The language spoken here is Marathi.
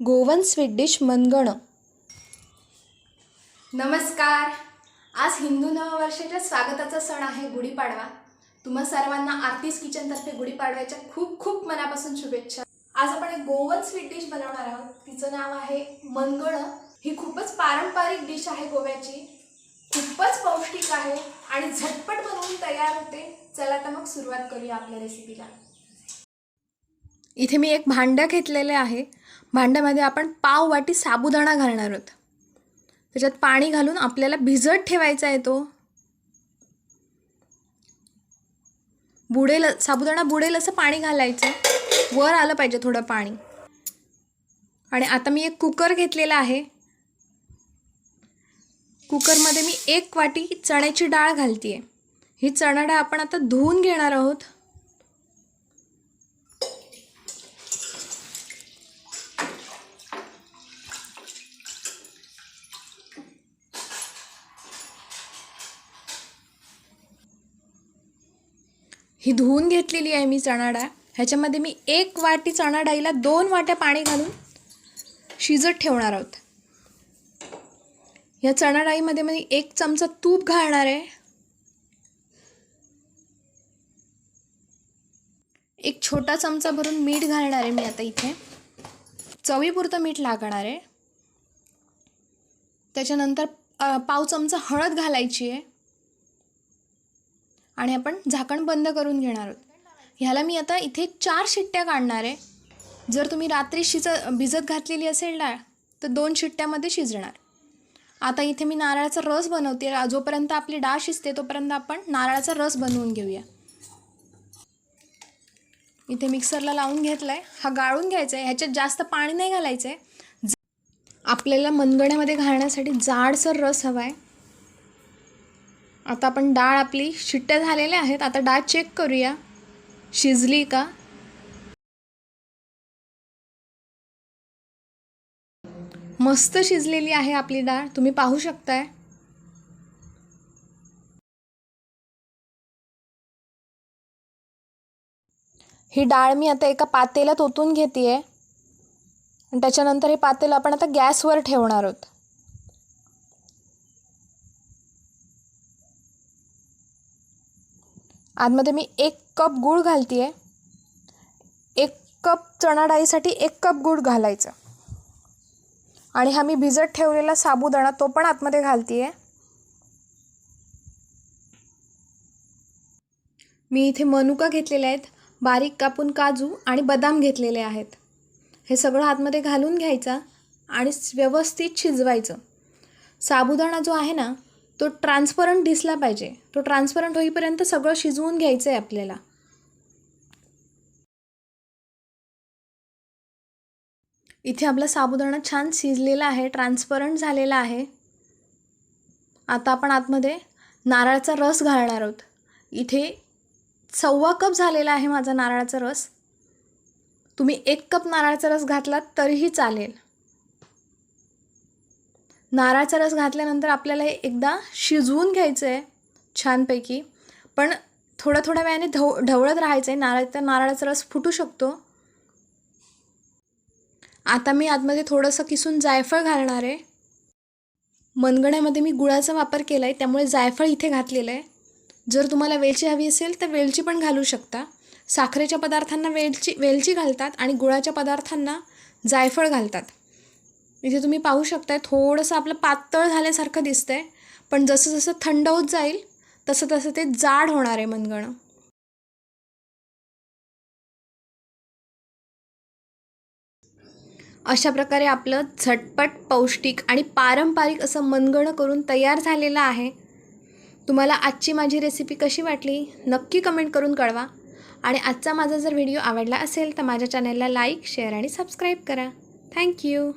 Goan sweet dish मनगणं. नमस्कार. आज हिंदू नववर्षाच्या स्वागताचा सण आहे गुढीपाडवा. तुम्हा सर्वांना आरतीस किचनतर्फे गुढीपाडव्याच्या खूप खूप मनापासून शुभेच्छा. आज आपण एक गोवन स्वीट डिश बनवणार आहोत. तिचं नाव आहे मनगणं. ही खूपच पारंपरिक डिश आहे गोव्याची. खूपच पौष्टिक आहे आणि झटपट बनवून तयार होते. चला तर मग सुरुवात करूया आपल्या रेसिपीला इथे मी एक भांडं घेतलेले आहे. भांड्यामध्ये आपण पाव वाटी साबुदाणा घालणार आहोत. त्याच्यात पाणी घालून आपल्याला भिजत ठेवायचा आहे तो. बुडेल साबुदाणा बुडेल असं पाणी घालायचं. वर आलं पाहिजे थोडं पाणी. आणि आता मी एक कुकर घेतलेला आहे. कुकरमध्ये मी एक वाटी चण्याची डाळ घालते आहे ही चणा डाळ आपण आता धुवून घेणार आहोत. ही धुवून घेतलेली आहे मी चणा डाळ ह्याच्यामध्ये मी एक वाटी चणा डाळीला दोन वाट्या पाणी घालून शिजत ठेवणार आहोत. या चणा डाळीमध्ये मी एक चमचा तूप घालणार आहे. एक छोटा चमचा भरून मीठ घालणार आहे मी आता इथे. चवीपुरतं मीठ लागणार आहे. त्याच्यानंतर पाव चमचा हळद घालायची आहे. आणि आपण झाकण बंद करून घेणार आहोत. ह्याला मी आता इथे चार शिट्ट्या काढणार आहे. जर तुम्ही रात्री शिज भिजत घातलेली असेल डाळ तर दोन शिट्ट्यामध्ये शिजणार. आता इथे मी नारळाचा रस बनवते. जोपर्यंत आपली डाळ शिजते तोपर्यंत आपण नारळाचा रस बनवून घेऊया. इथे मिक्सरला लावून घेतला आहे हा गाळून घ्यायचा आहे ह्याच्यात जास्त पाणी नाही घालायचं आहे आपल्याला मनगण्यामध्ये घालण्यासाठी जाडसर रस हवा आहे आता आपण डाळ आपली शिट्ट्या झालेल्या आहेत. आता डाळ चेक करूया. शिजली का? मस्त शिजलेली आहे आपली डाळ. तुम्ही पाहू शकताय. ही डाळ मी आता एका पातेल्यात ओतून घेते आहे आणि त्याच्यानंतर हे पातेलं आपण आता गॅसवर ठेवणार आहोत. आतमध्ये मी एक कप गूळ घालते आहे एक कप चणा डाळीसाठी एक कप गूळ घालायचं. आणि हा मी भिजत ठेवलेला साबुदाणा तो पण आतमध्ये घालते आहे मी इथे मनुका घेतलेले आहेत बारीक कापून काजू आणि बदाम घेतलेले आहेत. हे सगळं आतमध्ये घालून घ्यायचा आणि व्यवस्थित शिजवायचं. साबुदाणा जो आहे ना तो ट्रान्सपरंट दिसला पाहिजे. तो ट्रान्सपरंट होईपर्यंत सगळं शिजवून घ्यायचं आहे आपल्याला. इथे आपला साबुदाणा छान शिजलेला आहे ट्रान्सपरंट झालेला आहे. आता आपण आतमध्ये नारळाचा रस घालणार आहोत. इथे सव्वा कप झालेला आहे माझा नारळाचा रस. तुम्ही एक कप नारळाचा रस घातलात तरीही चालेल. नारळाचा रस घातल्यानंतर आपल्याला हे एकदा शिजवून घ्यायचं आहे छानपैकी. पण थोड्या थोड्या वेळाने ढव ढवळत राहायचं आहे नारळ तर नारळाचा रस फुटू शकतो. आता मी आतमध्ये थोडंसं किसून जायफळ घालणार आहे. मनगण्यामध्ये मी गुळाचा वापर केला आहे त्यामुळे जायफळ इथे घातलेलं आहे. जर तुम्हाला वेलची हवी असेल तर वेलची पण घालू शकता. साखरेच्या पदार्थांना वेलची वेलची घालतात आणि गुळाच्या पदार्थांना जायफळ घालतात. इथे तुम्ही पाहू शकताय थोडंसं आपलं पातळ झाल्यासारखं दिसतंय पण जसं जसं थंड होत जाईल तसं तसं ते जाड होणार आहे मनगणं. अशा प्रकारे आपलं झटपट पौष्टिक आणि पारंपरिक असं मनगणं करून तयार झालेलं आहे. तुम्हाला आजची माझी रेसिपी कशी वाटली नक्की कमेंट करून कळवा. आणि आजचा माझा जर व्हिडिओ आवडला असेल तर माझ्या चॅनलला लाईक शेअर आणि सबस्क्राईब करा. Thank you